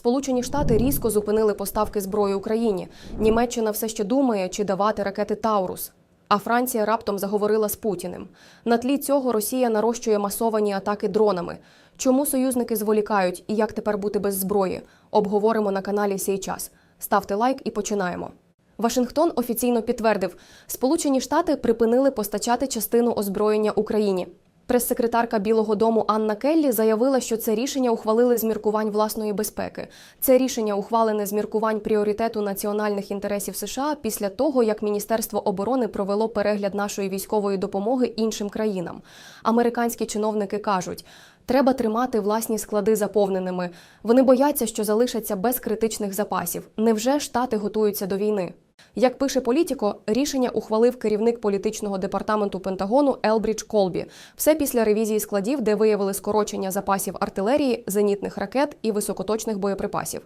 Сполучені Штати різко зупинили поставки зброї Україні. Німеччина все ще думає, чи давати ракети Таурус. А Франція раптом заговорила з Путіним. На тлі цього Росія нарощує масовані атаки дронами. Чому союзники зволікають і як тепер бути без зброї? Обговоримо на каналі «Сей час». Ставте лайк і починаємо. Вашингтон офіційно підтвердив, Сполучені Штати припинили постачати частину озброєння Україні. Прес-секретарка Білого Дому Анна Келлі заявила, що це рішення ухвалили з міркувань власної безпеки. Це рішення ухвалене з міркувань пріоритету національних інтересів США після того, як Міністерство оборони провело перегляд нашої військової допомоги іншим країнам. Американські чиновники кажуть. Треба тримати власні склади заповненими. Вони бояться, що залишаться без критичних запасів. Невже штати готуються до війни? Як пише політіко, рішення ухвалив керівник політичного департаменту Пентагону Елбрідж Колбі. Все після ревізії складів, де виявили скорочення запасів артилерії, зенітних ракет і високоточних боєприпасів.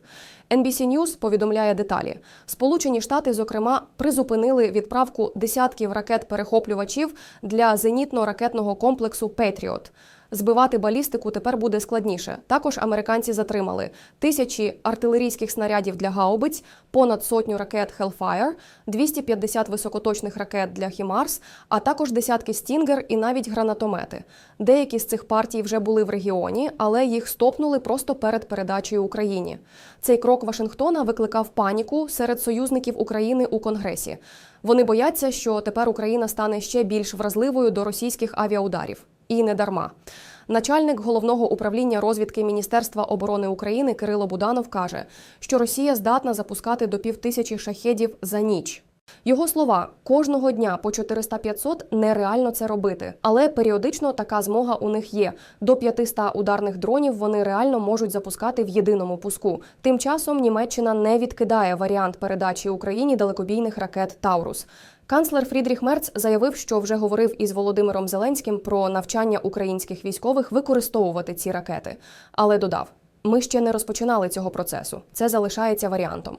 NBC News повідомляє деталі. Сполучені Штати, зокрема, призупинили відправку десятків ракет-перехоплювачів для зенітно-ракетного комплексу Петріот. Збивати балістику тепер буде складніше. Також американці затримали тисячі артилерійських снарядів для гаубиць, понад сотню ракет Hellfire, 250 високоточних ракет для Хімарс, а також десятки стінгер і навіть гранатомети. Деякі з цих партій вже були в регіоні, але їх стопнули просто перед передачею Україні. Цей крок Вашингтона викликав паніку серед союзників України у Конгресі. Вони бояться, що тепер Україна стане ще більш вразливою до російських авіаударів. І не дарма. Начальник головного управління розвідки Міністерства оборони України Кирило Буданов каже, що Росія здатна запускати до півтисячі шахедів за ніч. Його слова кожного дня по 400-500 нереально це робити, але періодично така змога у них є. До 500 ударних дронів вони реально можуть запускати в єдиному пуску. Тим часом Німеччина не відкидає варіант передачі Україні далекобійних ракет Таурус. Канцлер Фрідріх Мерц заявив, що вже говорив із Володимиром Зеленським про навчання українських військових використовувати ці ракети, але додав: ми ще не розпочинали цього процесу. Це залишається варіантом.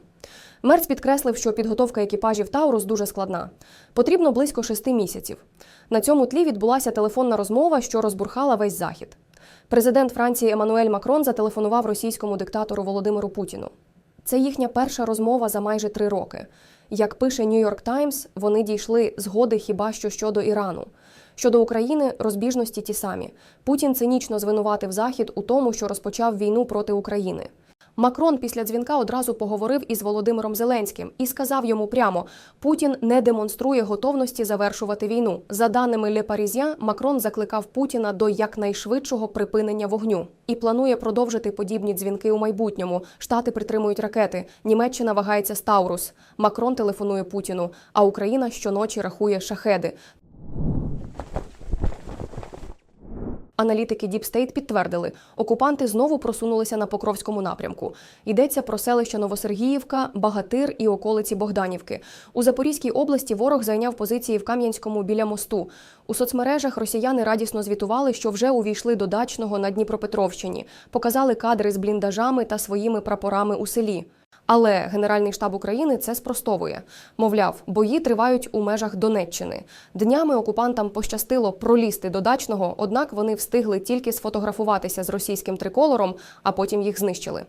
Мерц підкреслив, що підготовка екіпажів Таурус дуже складна. Потрібно близько шести місяців. На цьому тлі відбулася телефонна розмова, що розбурхала весь захід. Президент Франції Еммануель Макрон зателефонував російському диктатору Володимиру Путіну. Це їхня перша розмова за майже три роки. Як пише Нью-Йорк Таймс, вони дійшли згоди хіба що щодо Ірану. Щодо України розбіжності ті самі. Путін цинічно звинуватив Захід у тому, що розпочав війну проти України. Макрон після дзвінка одразу поговорив із Володимиром Зеленським і сказав йому прямо: Путін не демонструє готовності завершувати війну. За даними Le Parisien, Макрон закликав Путіна до якнайшвидшого припинення вогню і планує продовжити подібні дзвінки у майбутньому. Штати притримують ракети. Німеччина вагається з Таурус. Макрон телефонує Путіну, а Україна щоночі рахує шахеди. Аналітики Deep State підтвердили, окупанти знову просунулися на Покровському напрямку. Йдеться про селища Новосергіївка, Багатир і околиці Богданівки. У Запорізькій області ворог зайняв позиції в Кам'янському біля мосту. У соцмережах росіяни радісно звітували, що вже увійшли до дачного на Дніпропетровщині, показали кадри з бліндажами та своїми прапорами у селі. Але Генеральний штаб України це спростовує. Мовляв, бої тривають у межах Донеччини. Днями окупантам пощастило пролізти до дачного, однак вони встигли тільки сфотографуватися з російським триколором, а потім їх знищили.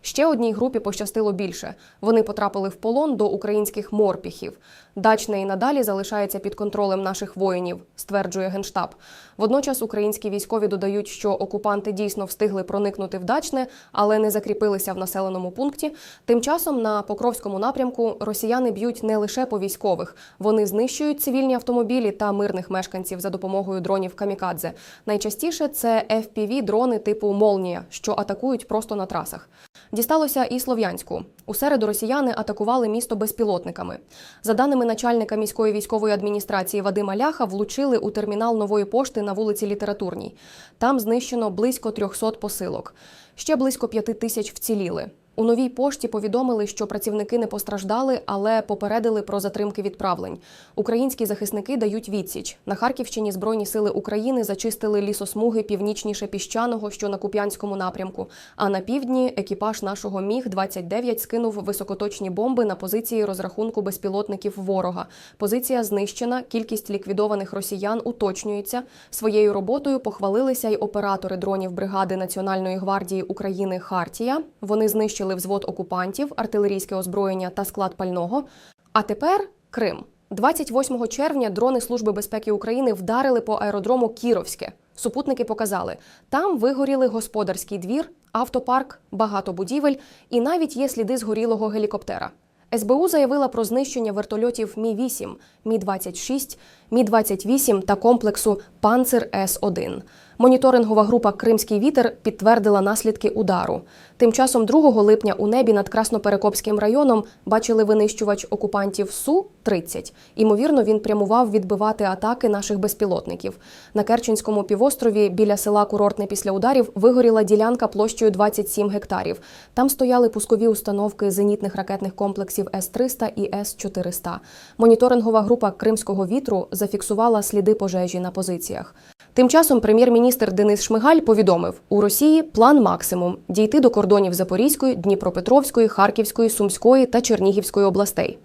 Ще одній групі пощастило більше. Вони потрапили в полон до українських морпіхів. Дачне і надалі залишається під контролем наших воїнів, стверджує генштаб. Водночас українські військові додають, що окупанти дійсно встигли проникнути в дачне, але не закріпилися в населеному пункті. Тим часом на Покровському напрямку росіяни б'ють не лише по військових, вони знищують цивільні автомобілі та мирних мешканців за допомогою дронів камікадзе. Найчастіше це fpv дрони типу Молнія, що атакують просто на трасах. Дісталося і Слов'янську. У середу росіяни атакували місто безпілотниками. За даними начальника міської військової адміністрації Вадима Ляха, влучили у термінал нової пошти на вулиці Літературній. Там знищено близько 300 посилок. Ще близько п'яти тисяч вціліли. У новій пошті повідомили, що працівники не постраждали, але попередили про затримки відправлень. Українські захисники дають відсіч. На Харківщині Збройні сили України зачистили лісосмуги північніше піщаного, що на Куп'янському напрямку. А на півдні екіпаж нашого міг 29 скинув високоточні бомби на позиції розрахунку безпілотників ворога. Позиція знищена. Кількість ліквідованих росіян уточнюється. Своєю роботою похвалилися й оператори дронів бригади Національної гвардії України Хартія. Вони знищили знищили взвод окупантів, артилерійське озброєння та склад пального. А тепер Крим. 28 червня дрони Служби безпеки України вдарили по аеродрому Кіровське. Супутники показали, там вигоріли господарський двір, автопарк, багато будівель і навіть є сліди згорілого гелікоптера. СБУ заявила про знищення вертольотів Мі-8, Мі-26, Мі-28 та комплексу Панцир С-1. Моніторингова група Кримський вітер підтвердила наслідки удару. Тим часом 2 липня у небі над Красноперекопським районом бачили винищувач окупантів Су-30. Імовірно, він прямував відбивати атаки наших безпілотників. На Керченському півострові біля села Курортне після ударів вигоріла ділянка площею 27 гектарів. Там стояли пускові установки зенітних ракетних комплексів С-300 і С-400. Моніторингова група Кримського вітру зафіксувала сліди пожежі на позиціях. Тим часом прем'єр-міністр Денис Шмигаль повідомив, у Росії план максимум дійти до кордонів Запорізької, Дніпропетровської, Харківської, Сумської та Чернігівської областей.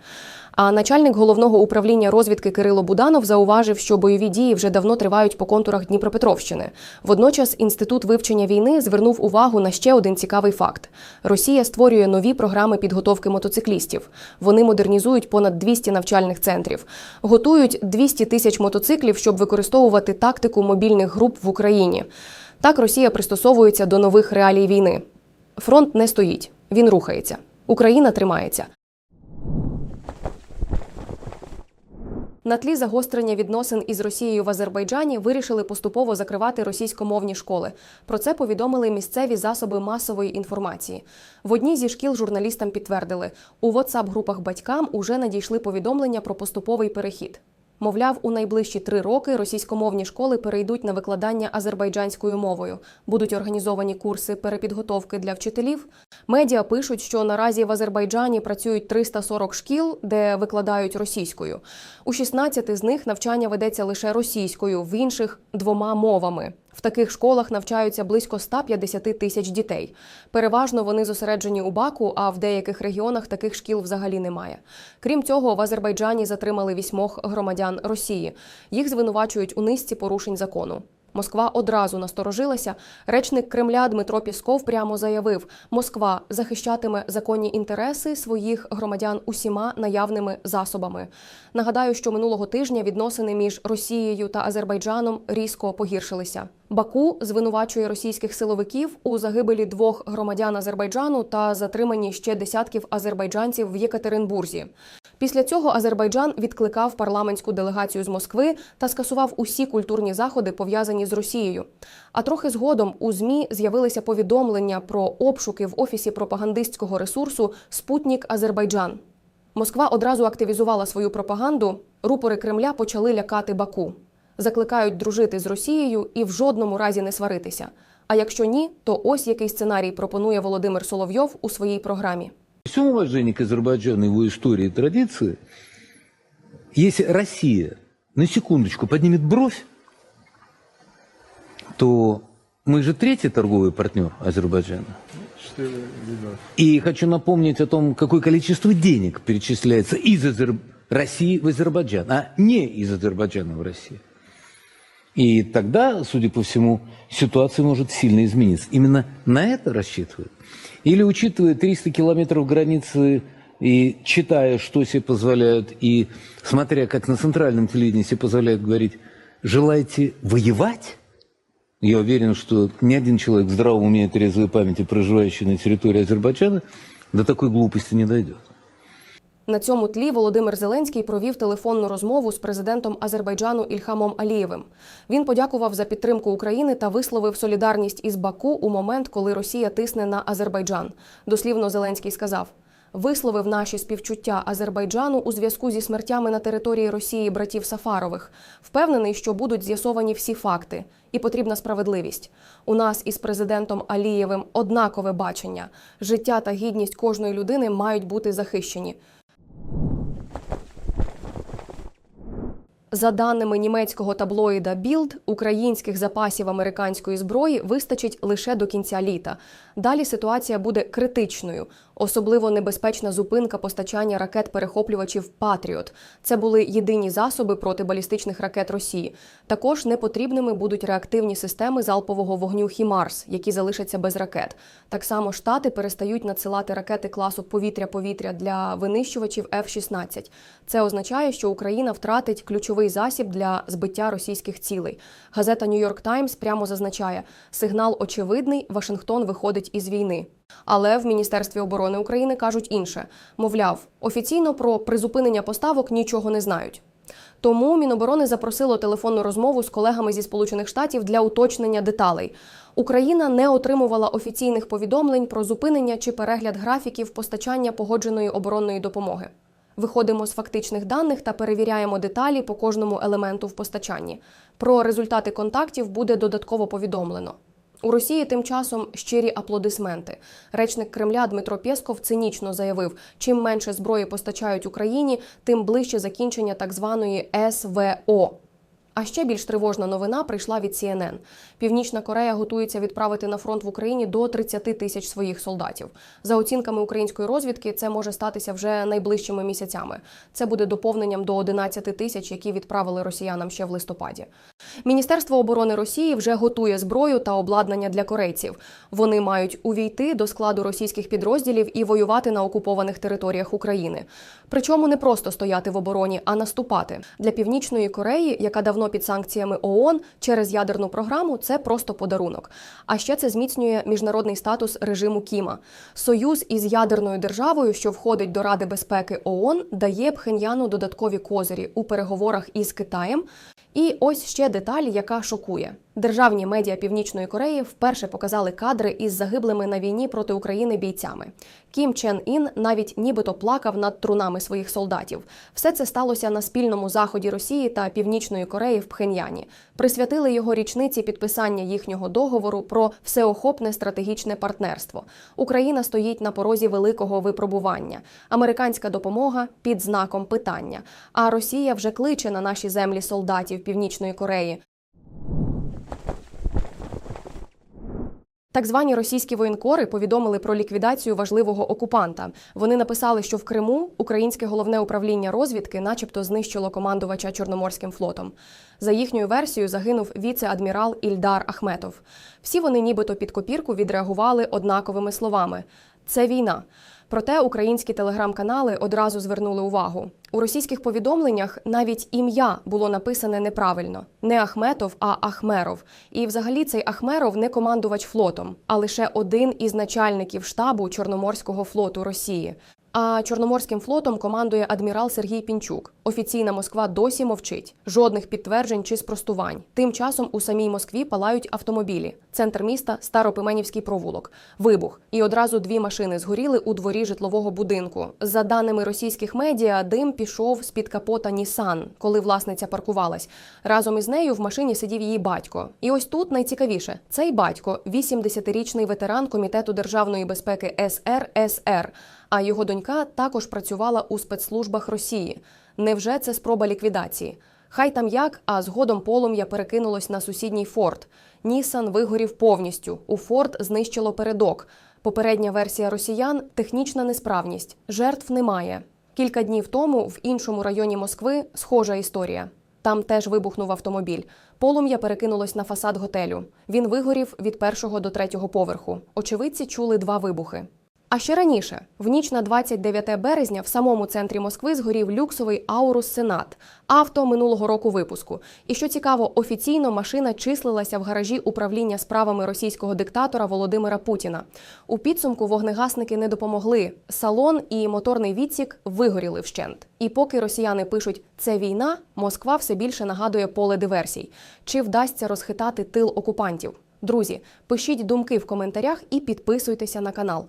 А начальник головного управління розвідки Кирило Буданов зауважив, що бойові дії вже давно тривають по контурах Дніпропетровщини. Водночас інститут вивчення війни звернув увагу на ще один цікавий факт: Росія створює нові програми підготовки мотоциклістів. Вони модернізують понад 200 навчальних центрів, готують 200 тисяч мотоциклів, щоб використовувати тактику мобільних груп в Україні. Так Росія пристосовується до нових реалій війни. Фронт не стоїть, він рухається. Україна тримається. На тлі загострення відносин із Росією в Азербайджані вирішили поступово закривати російськомовні школи. Про це повідомили місцеві засоби масової інформації. В одній зі шкіл журналістам підтвердили, у WhatsApp-групах батькам уже надійшли повідомлення про поступовий перехід. Мовляв, у найближчі три роки російськомовні школи перейдуть на викладання азербайджанською мовою. Будуть організовані курси перепідготовки для вчителів. Медіа пишуть, що наразі в Азербайджані працюють 340 шкіл, де викладають російською. У 16 з них навчання ведеться лише російською, в інших двома мовами. В таких школах навчаються близько 150 тисяч дітей. Переважно вони зосереджені у Баку, а в деяких регіонах таких шкіл взагалі немає. Крім цього, в Азербайджані затримали вісьмох громадян Росії. Їх звинувачують у низці порушень закону. Москва одразу насторожилася. Речник Кремля Дмитро Пісков прямо заявив: Москва захищатиме законні інтереси своїх громадян усіма наявними засобами. Нагадаю, що минулого тижня відносини між Росією та Азербайджаном різко погіршилися. Баку звинувачує російських силовиків у загибелі двох громадян Азербайджану та затриманні ще десятків азербайджанців в Єкатеринбурзі. Після цього Азербайджан відкликав парламентську делегацію з Москви та скасував усі культурні заходи, пов'язані з Росією. А трохи згодом у змі з'явилися повідомлення про обшуки в офісі пропагандистського ресурсу Спутнік Азербайджан. Москва одразу активізувала свою пропаганду. Рупори Кремля почали лякати Баку. Закликають дружити з Росією і в жодному разі не сваритися. А якщо ні, то ось який сценарій пропонує Володимир Соловйов у своїй програмі. Всем уважении к Азербайджану, его истории и традиции, если Россия на секундочку поднимет бровь, то мы же третий торговый партнер Азербайджана. И хочу напомнить о том, какое количество денег перечисляется из Азер... России в Азербайджан, а не из Азербайджана в Россию. И тогда, судя по всему, ситуация может сильно измениться. Именно на это рассчитывают. Или учитывая 300 километров границы и читая, что себе позволяют, и смотря, как на центральном телевидении себе позволяют говорить, желаете воевать? Я уверен, что ни один человек в здравом уме и трезвой памяти, проживающий на территории Азербайджана, до такой глупости не дойдет. На цьому тлі Володимир Зеленський провів телефонну розмову з президентом Азербайджану Ільхамом Алієвим. Він подякував за підтримку України та висловив солідарність із Баку у момент, коли Росія тисне на Азербайджан. Дослівно Зеленський сказав. Висловив наші співчуття Азербайджану у зв'язку зі смертями на території Росії братів Сафарових. Впевнений, що будуть з'ясовані всі факти, і потрібна справедливість. У нас із президентом Алієвим однакове бачення: життя та гідність кожної людини мають бути захищені. За даними німецького таблоїда Білд, українських запасів американської зброї вистачить лише до кінця літа. Далі ситуація буде критичною. Особливо небезпечна зупинка постачання ракет-перехоплювачів Патріот. Це були єдині засоби проти балістичних ракет Росії. Також непотрібними будуть реактивні системи залпового вогню Хімарс, які залишаться без ракет. Так само штати перестають надсилати ракети класу повітря-повітря для винищувачів F-16. Це означає, що Україна втратить ключовий засіб для збиття російських цілей. Газета York Times прямо зазначає: сигнал очевидний, Вашингтон виходить із війни. Але в Міністерстві оборони України кажуть інше: мовляв, офіційно про призупинення поставок нічого не знають. Тому Міноборони запросило телефонну розмову з колегами зі Сполучених Штатів для уточнення деталей. Україна не отримувала офіційних повідомлень про зупинення чи перегляд графіків постачання погодженої оборонної допомоги. Виходимо з фактичних даних та перевіряємо деталі по кожному елементу в постачанні. Про результати контактів буде додатково повідомлено. У Росії тим часом щирі аплодисменти. Речник Кремля Дмитро Пєсков цинічно заявив: чим менше зброї постачають Україні, тим ближче закінчення так званої СВО. А ще більш тривожна новина прийшла від CNN. Північна Корея готується відправити на фронт в Україні до 30 тисяч своїх солдатів. За оцінками української розвідки, це може статися вже найближчими місяцями. Це буде доповненням до 11 тисяч, які відправили росіянам ще в листопаді. Міністерство оборони Росії вже готує зброю та обладнання для корейців. Вони мають увійти до складу російських підрозділів і воювати на окупованих територіях України. Причому не просто стояти в обороні, а наступати для північної Кореї, яка давно під санкціями ООН через ядерну програму, це просто подарунок. А ще це зміцнює міжнародний статус режиму Кіма. Союз із ядерною державою, що входить до Ради безпеки ООН, дає Пхеньяну додаткові козирі у переговорах із Китаєм. І ось ще деталь, яка шокує. Державні медіа Північної Кореї вперше показали кадри із загиблими на війні проти України бійцями. Кім Чен Ін навіть нібито плакав над трунами своїх солдатів. Все це сталося на спільному заході Росії та Північної Кореї в Пхеньяні. Присвятили його річниці підписання їхнього договору про всеохопне стратегічне партнерство. Україна стоїть на порозі великого випробування. Американська допомога під знаком питання. А Росія вже кличе на наші землі солдатів Північної Кореї. Так звані російські воєнкори повідомили про ліквідацію важливого окупанта. Вони написали, що в Криму українське головне управління розвідки, начебто, знищило командувача Чорноморським флотом. За їхньою версією загинув віце-адмірал Ільдар Ахметов. Всі вони, нібито під копірку, відреагували однаковими словами: це війна. Проте українські телеграм-канали одразу звернули увагу. У російських повідомленнях навіть ім'я було написане неправильно: не Ахметов, а Ахмеров. І взагалі цей Ахмеров не командувач флотом, а лише один із начальників штабу Чорноморського флоту Росії. А Чорноморським флотом командує адмірал Сергій Пінчук. Офіційна Москва досі мовчить. Жодних підтверджень чи спростувань. Тим часом у самій Москві палають автомобілі. Центр міста Старопименівський провулок. Вибух. І одразу дві машини згоріли у дворі житлового будинку. За даними російських медіа, дим пішов з під капота Нісан, коли власниця паркувалась. Разом із нею в машині сидів її батько. І ось тут найцікавіше: цей батько 80-річний ветеран комітету державної безпеки СРСР. А його донька також працювала у спецслужбах Росії. Невже це спроба ліквідації? Хай там як, а згодом полум'я перекинулось на сусідній форт. Нісан вигорів повністю. У форт знищило передок. Попередня версія росіян технічна несправність. Жертв немає. Кілька днів тому в іншому районі Москви схожа історія. Там теж вибухнув автомобіль. Полум'я перекинулось на фасад готелю. Він вигорів від першого до третього поверху. Очевидці чули два вибухи. А ще раніше, в ніч на 29 березня, в самому центрі Москви згорів люксовий Аурус Сенат, авто минулого року випуску. І що цікаво, офіційно машина числилася в гаражі управління справами російського диктатора Володимира Путіна. У підсумку вогнегасники не допомогли. Салон і моторний відсік вигоріли вщент. І поки росіяни пишуть це війна, Москва все більше нагадує поле диверсій. Чи вдасться розхитати тил окупантів? Друзі, пишіть думки в коментарях і підписуйтеся на канал.